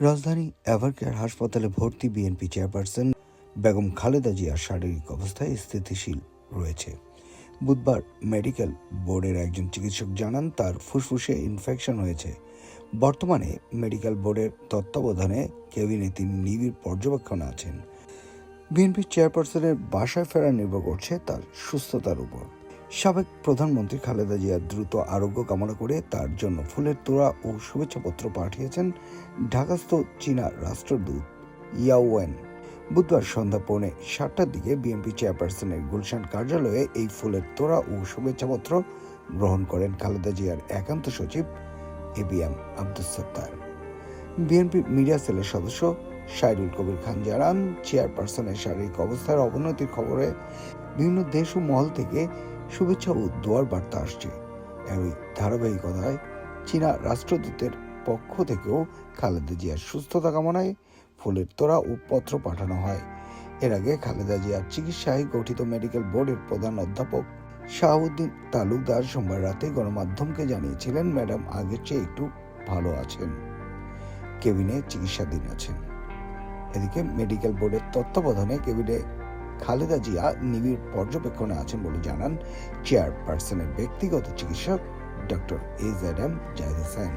রাজধানী এভারকেয়ার হাসপাতালে ভর্তি বিএনপি চেয়ারপারসন বেগম খালেদা জিয়ার শারীরিক অবস্থায় স্থিতিশীল রয়েছে। বুধবার মেডিকেল বোর্ডের একজন চিকিৎসক জানান, তার ফুসফুসে ইনফেকশন হয়েছে। বর্তমানে মেডিকেল বোর্ডের তত্ত্বাবধানে কেবিনে তিনি নিবিড় পর্যবেক্ষণে আছেন। বিএনপি চেয়ারপারসনের বাসায় ফেরা নির্ভর করছে তার সুস্থতার উপর। সাবেক প্রধানমন্ত্রী খালেদা জিয়ার দ্রুত আরোগ্য কামনা করে তার জন্য ফুলের তোড়া ও শুভেচ্ছাপত্র পাঠিয়েছেন ঢাকাস্থ চীনা রাষ্ট্রদূত ইয়াওয়েন। বুধবার সন্ধ্যা পৌনে সাতটার দিকে বিএনপি চেয়ারপারসনের গুলশান কার্যালয়ে এই ফুলের তোড়া ও শুভেচ্ছাপত্র গ্রহণ করেন খালেদা জিয়ার একান্ত সচিব A B M Abdul Sattar. BNP media সেলের সদস্য সাইদুল কবির খান জানান, চেয়ারপারসনের শারীরিক অবস্থার অবনতির খবরে বিভিন্ন দেশ ও মহল থেকে শুভেচ্ছা ও দোয়ার বার্তা আসছে। এরই ধারাবাহিকতায় চীনা রাষ্ট্রদূতের পক্ষ থেকেও খালেদা জিয়ার সুস্থতা কামনায় ফুলের তোড়া ও পত্র পাঠানো হয়। এর আগে খালেদা জিয়ার চিকিৎসায় গঠিত মেডিকেল বোর্ডের প্রধান অধ্যাপক শাহাবুদ্দিন তালুকদার সোমবার রাতে গণমাধ্যমকে জানিয়েছিলেন, ম্যাডাম, আগের চেয়ে একটু ভালো আছেন। কেবিনে চিকিৎসাধীন আছেন। এদিকে মেডিকেল বোর্ডের তত্ত্বাবধানে কেবিনে খালেদা জিয়া নিবিড় পর্যবেক্ষণে আছেন বলে জানান চেয়ারপারসনের ব্যক্তিগত চিকিৎসক doctor A Z M Zahid Hossain.